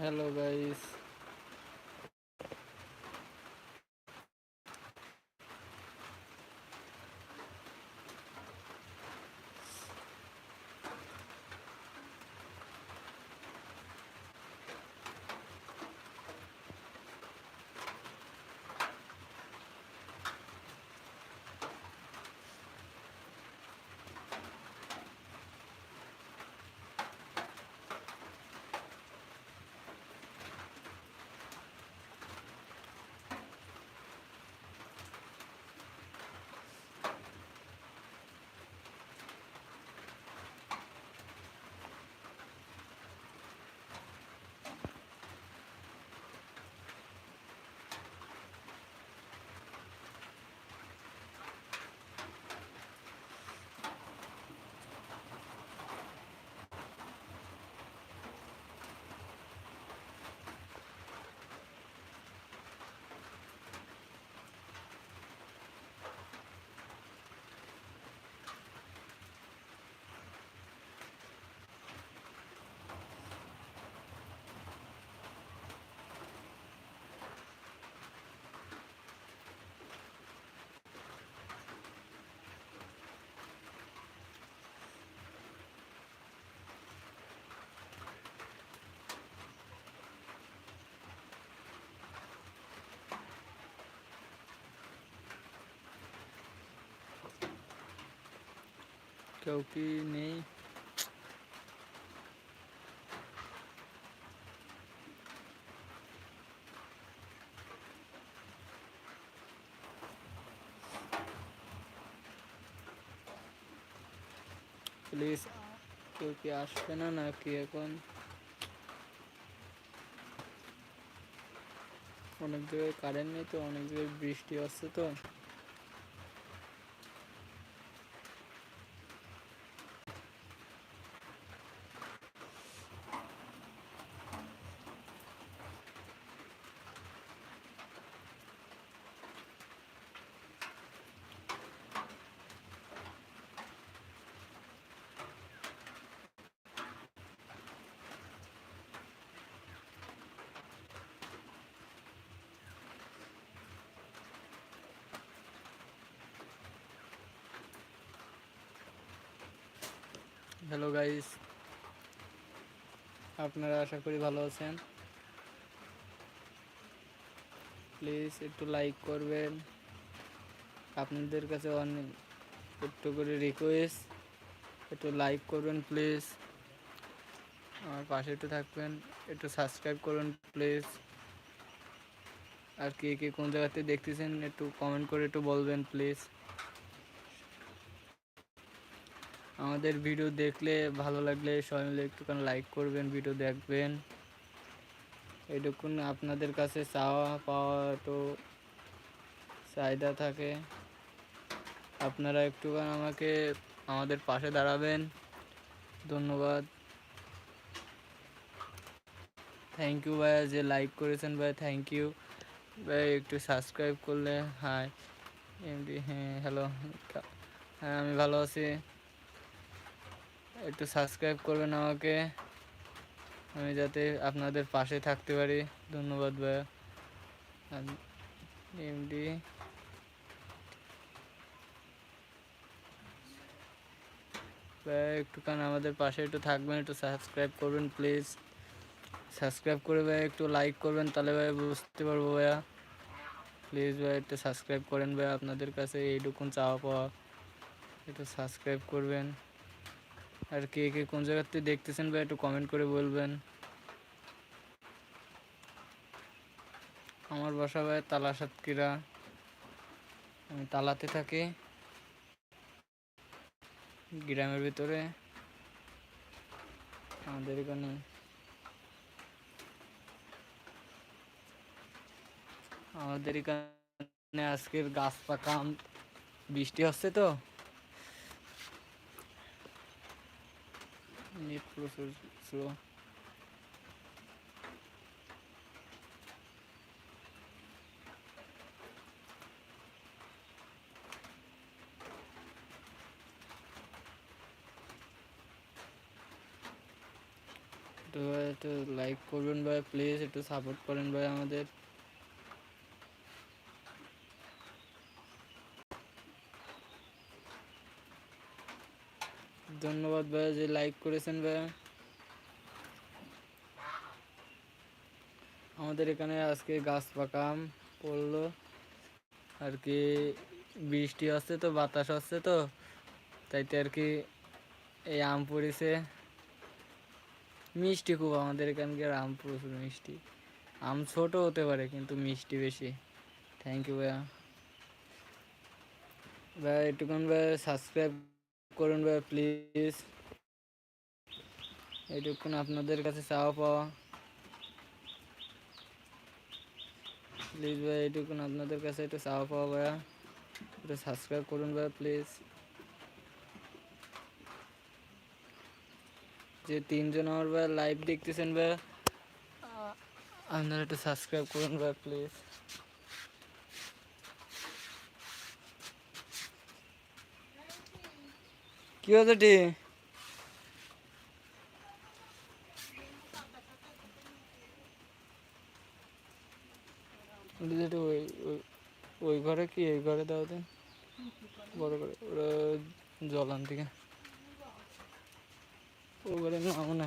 Hello guys কেউ কি নেই। প্লিজ কেউ কি আসবে না নাকি এখন? অনেক জায়গায় কারেন্ট নেই তো, অনেক জায়গায় বৃষ্টি আসছে তো। হ্যালো গাইস আপনারা আশা করি ভালো আছেন। প্লিজ একটু লাইক করবেন। আপনাদের কাছে অনেক একটু করে রিকোয়েস্ট একটু লাইক করবেন প্লিজ আমার পাশে একটু থাকবেন। একটু সাবস্ক্রাইব করুন প্লিজ আর কে কে কোন জায়গাতে দেখতেছেন, একটু কমেন্ট করে একটু বলবেন প্লিজ আমাদের ভিডিও দেখলে ভালো লাগলে সবাই মিলে একটুখানি লাইক করবেন ভিডিও দেখবেন। এইটুকুন আপনাদের কাছে চাওয়া পাওয়া তো চাহিদা থাকে। আপনারা একটুখানি আমাকে আমাদের পাশে দাঁড়াবেন। ধন্যবাদ। থ্যাংক ইউ ভাইয়া যে লাইক করেছেন ভাই থ্যাংক ইউ ভাই একটু সাবস্ক্রাইব করলে হাই এমডি হ্যাঁ হ্যালো হ্যাঁ আমি ভালো আছি। একটু সাবস্ক্রাইব করবেন আমাকে। আমি যাতে আপনাদের পাশে থাকতে পারি। ধন্যবাদ ভাইয়া। এমডি একটুখানি আমাদের পাশে একটু থাকবেন, একটু সাবস্ক্রাইব করবেন প্লিজ সাবস্ক্রাইব করে ভাই একটু লাইক করবেন, তাহলে ভাই বুঝতে পারব ভাইয়া। প্লিজ ভাই একটু সাবস্ক্রাইব করেন ভাই আপনাদের কাছে এইটুকুন চাওয়া পাওয়া একটু সাবস্ক্রাইব করবেন। আর কে কে কোন জায়গাতে দেখতেছেন ভাই, একটু কমেন্ট করে বলবেন। আমার বাসা ভাই তালা সাতক্ষীরা আমি তালাতে থাকি। গ্রামের ভিতরে। আমাদের এখানে। আমাদের এখানে আজকের গাছ পাকা, বৃষ্টি হচ্ছে তো। প্রচুর স্লো একটু ভাই একটু লাইক করবেন ভাই প্লিজ একটু সাপোর্ট করেন ভাই আমাদের। ধন্যবাদ ভাই যে লাইক করেছেন ভাই। আমাদের এখানে আজকে গাছ পাকাম, পড়ল। আর কি বৃষ্টি হচ্ছে তো, বাতাস হচ্ছে তো তাইতে আর কি এই আম পড়েছে। মিষ্টি খুব আমাদের এখানকার আম, প্রচুর মিষ্টি। আম ছোট হতে পারে, কিন্তু মিষ্টি বেশি। থ্যাংক ইউ ভাইয়া। ভাই, একটুখান ভাই সাবস্ক্রাইব করুন ভাই প্লিজ এইটুকুন আপনাদের কাছে চাওয়া পাওয়া। প্লিজ ভাই এইটুকুন আপনাদের কাছে একটু চাওয়া পাওয়া ভাইয়া। একটু সাবস্ক্রাইব করুন ভাই প্লিজ যে তিনজন আমার ভাই লাইভ দেখতেছেন ভাই আপনারা একটু সাবস্ক্রাইব করুন ভাই প্লিজ কি হয়েছে টি? ওই, ওই- ঘরে কি এই ঘরে দাও দেন বড় করে, ওরা জলান থেকে ও ঘরে না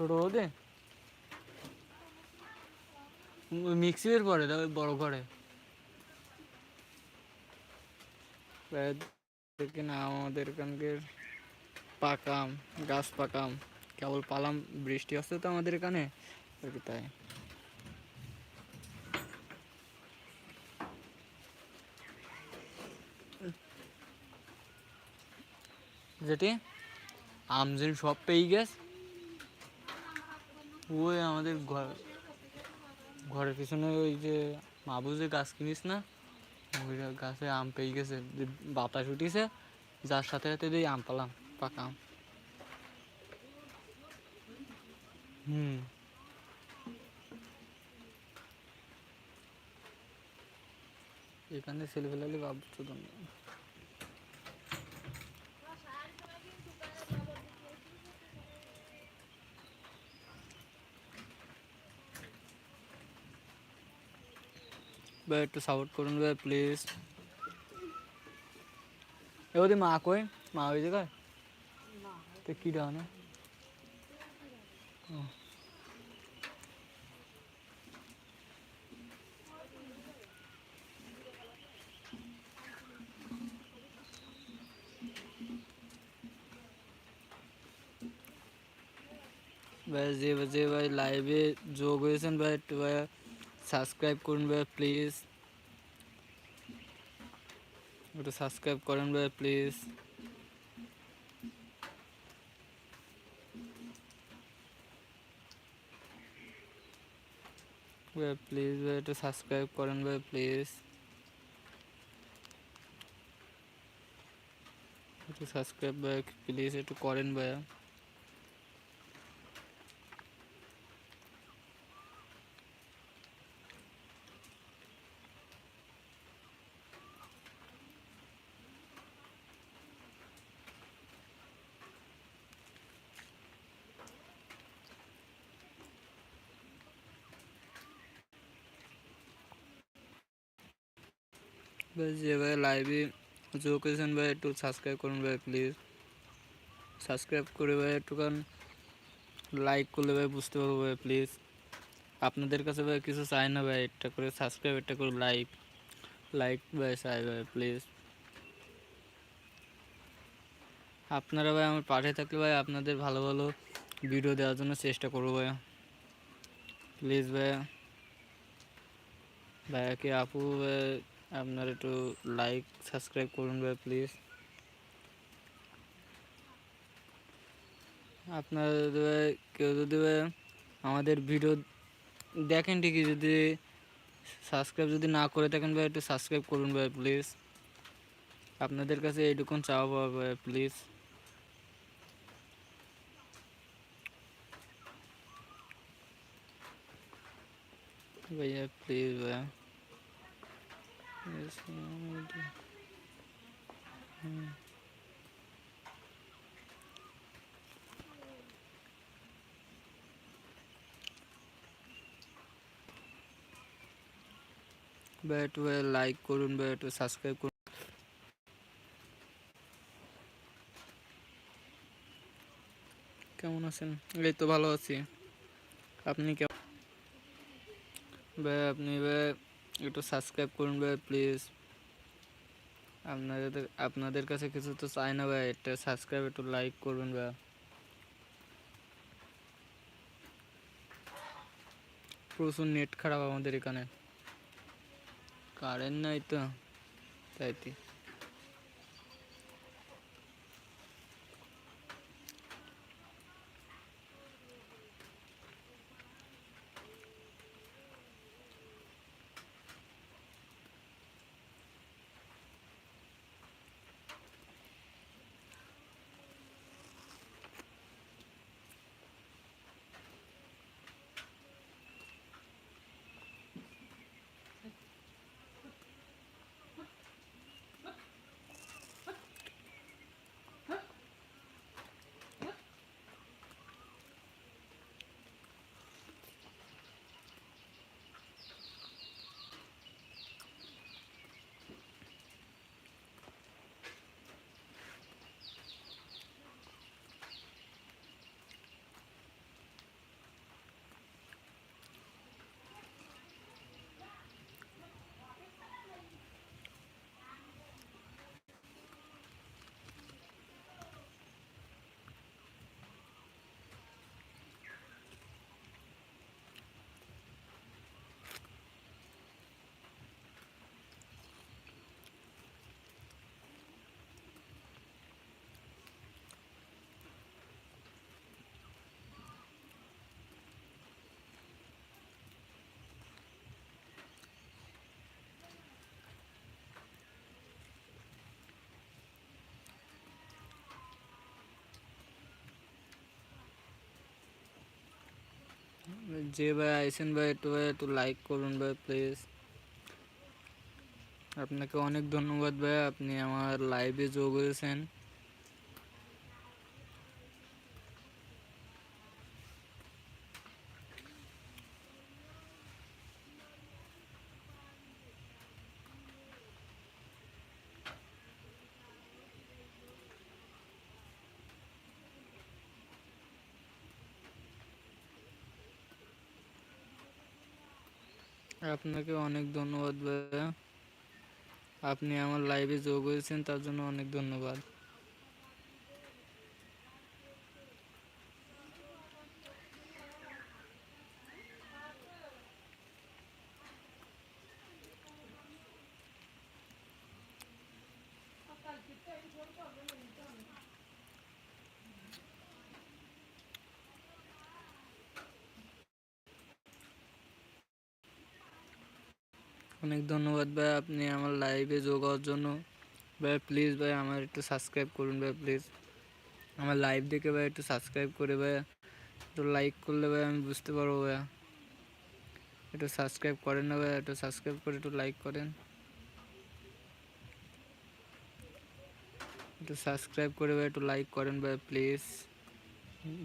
ছোট ওদের? মিক্সির পরে ওই বড় ঘরে। না, আমাদের এখানকার পাকাম, গাছ পাকাম, কেবল পালাম, বৃষ্টি আসছে তো আমাদের এখানে তাই। যেটি, আমজিন সব পেয়ে গেছে। ওই আমাদের ঘর, ঘরের পিছনে ওই যে মাবুজে গাছ কিনিস না, ওই গাছে আম পেয়ে গেছে, যে বাতাস উঠিছে, যার সাথে সাথে দিয়ে আম পালাম, পাকা আম। হুম। এখানে ছেলে বাবু ভাবছ একটু সাপোর্ট করুন ভাই প্লিজ এবার মা কই মা ওই জায়গায় তো কি ডানে ভাই যে যে ভাই লাইভে যোগ হয়েছেন ভাই একটু ভাই সাবস্ক্রাইব করুন ভাই প্লিজ। একটু সাবস্ক্রাইব করেন ভাই প্লিজ। ভাই প্লিজ ভাই একটু সাবস্ক্রাইব করেন ভাই প্লিজ। একটু সাবস্ক্রাইব ভাই প্লিজ একটু করেন ভাইয়া। ভাই যে ভাই লাইভে যোগ করেছেন ভাই একটু সাবস্ক্রাইব করুন ভাই প্লিজ সাবস্ক্রাইব করে ভাই একটুখান লাইক করলে ভাই বুঝতে পারব ভাই প্লিজ আপনাদের কাছে ভাই কিছু চাই না ভাই একটা করে সাবস্ক্রাইব একটা করে লাইক লাইক ভাই চাই ভাই প্লিজ আপনারা ভাই আমার পাশে থাকলে ভাই আপনাদের ভালো ভালো ভিডিও দেওয়ার জন্য চেষ্টা করব ভাইয়া প্লিজ ভাইয়া ভাইয়া কি আপু ভাই আপনার একটু লাইক সাবস্ক্রাইব করুন ভাই প্লিজ আপনার কেউ যদি আমাদের ভিডিও দেখেন ঠিকই, যদি সাবস্ক্রাইব যদি না করে থাকেন ভাই, একটু সাবস্ক্রাইব করুন ভাই প্লিজ আপনাদের কাছে এইটুকুন চাওয়া ভাই প্লিজ ভাইয়া প্লিজ ভাইয়া হুম। বা একটু লাইক করুন বা একটু সাবস্ক্রাইব করুন কেমন আছেন এই তো ভালো আছি। আপনি কেমন? ভাই, আপনি, ভাই। একটু সাবস্ক্রাইব করুন ভাই প্লিজ আপনাদের আপনাদের কাছে কিছু তো চাই না ভাই, একটা সাবস্ক্রাইব একটু লাইক করুন ভাই। প্রচুর নেট খারাপ আমাদের এখানে। কারেন্ট নাই তো তাইতে যে ভাই আইসেন ভাই, একটু ভাই একটু লাইক করুন ভাই প্লিজ আপনাকে অনেক ধন্যবাদ ভাই, আপনি আমার লাইভে যোগ হয়েছেন। আপনাকে অনেক ধন্যবাদ ভাইয়া। আপনি আমার লাইভে যোগ হয়েছেন তার জন্য অনেক ধন্যবাদ। অনেক ধন্যবাদ ভাই, আপনি আমার লাইভে যোগ হওয়ার জন্য। ভাই প্লিজ ভাই, আমার একটু সাবস্ক্রাইব করুন ভাই প্লিজ আমার লাইভ দেখে ভাই, একটু সাবস্ক্রাইব করে ভাই। একটু লাইক করলে ভাই, আমি বুঝতে পারব ভাই। একটু সাবস্ক্রাইব করেন না ভাই, একটু সাবস্ক্রাইব করে একটু লাইক করেন। একটু সাবস্ক্রাইব করে ভাই, একটু লাইক করেন ভাই প্লিজ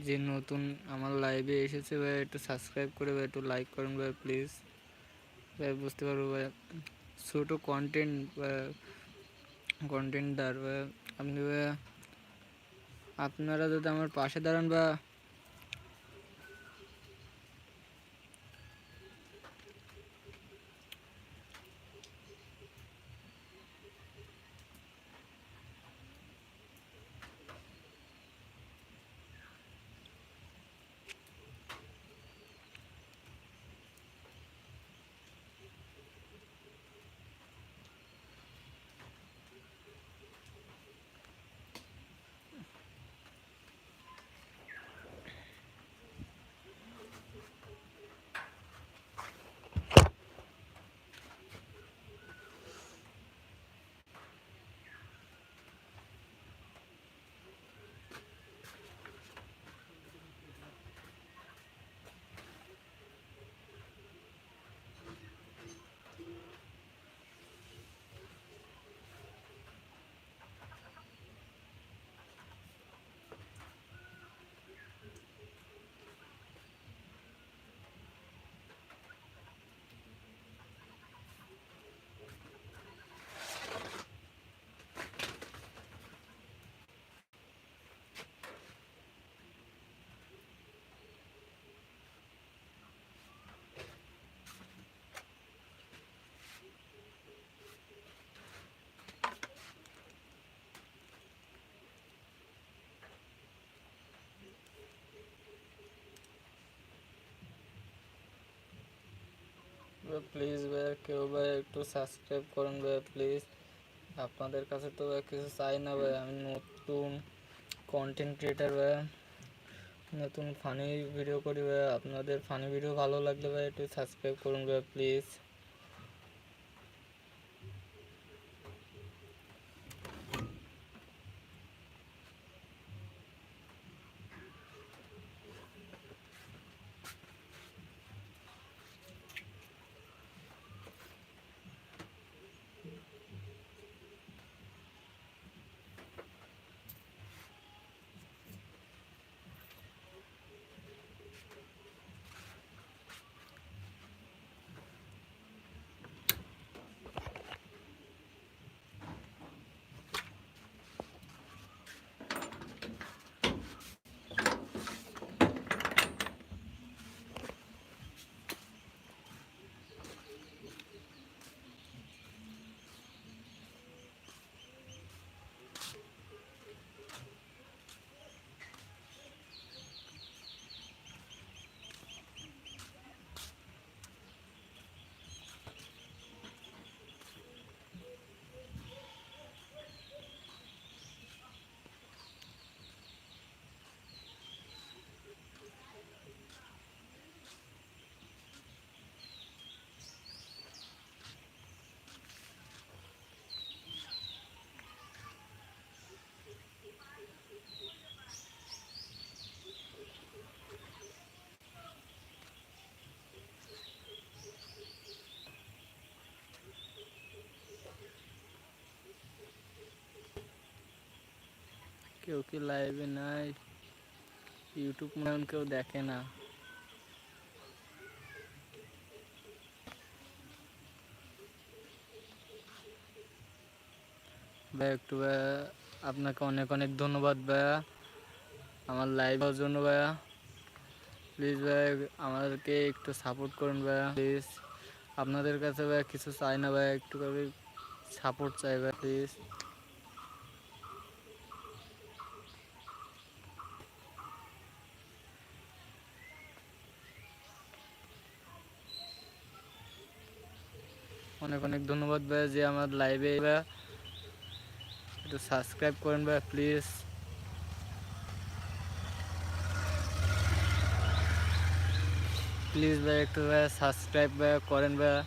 যে নতুন আমার লাইভে এসেছে ভাই, একটু সাবস্ক্রাইব করে ভাই, একটু লাইক করেন ভাই প্লিজ বুঝতে পারব ছোটো কন্টেন্ট বা কন্টেন্টার বা আপনি আপনারা যদি আমার পাশে দাঁড়ান বা প্লিজ ভাইয়া কেউ ভাই একটু সাবস্ক্রাইব করুন ভাইয়া প্লিজ আপনাদের কাছে তো ভাই কিছু চাই না ভাই, আমি নতুন কন্টেন্ট ক্রিয়েটার ভাইয়া নতুন ফানি ভিডিও করি ভাইয়া আপনাদের ফানি ভিডিও ভালো লাগলে ভাই, একটু সাবস্ক্রাইব করুন ভাইয়া প্লিজ কেউ কি লাইভে নাই ইউটিউব মনে কেউ দেখে না। ভাই, একটু ভাইয়া আপনাকে অনেক অনেক ধন্যবাদ ভাইয়া। আমার লাইভ হওয়ার জন্য ভাইয়া। প্লিজ ভাই, আমাদেরকে একটু সাপোর্ট করুন ভাইয়া প্লিজ আপনাদের কাছে ভাইয়া কিছু চাই না ভাইয়া, একটু সাপোর্ট চাই ভাই প্লিজ অনেক অনেক ধন্যবাদ ভাইয়া যে আমার লাইভে ভাইয়া একটু সাবস্ক্রাইব করেন ভাইয়া প্লিজ প্লিজ ভাই, একটু ভাইয়া সাবস্ক্রাইব করেন ভাইয়া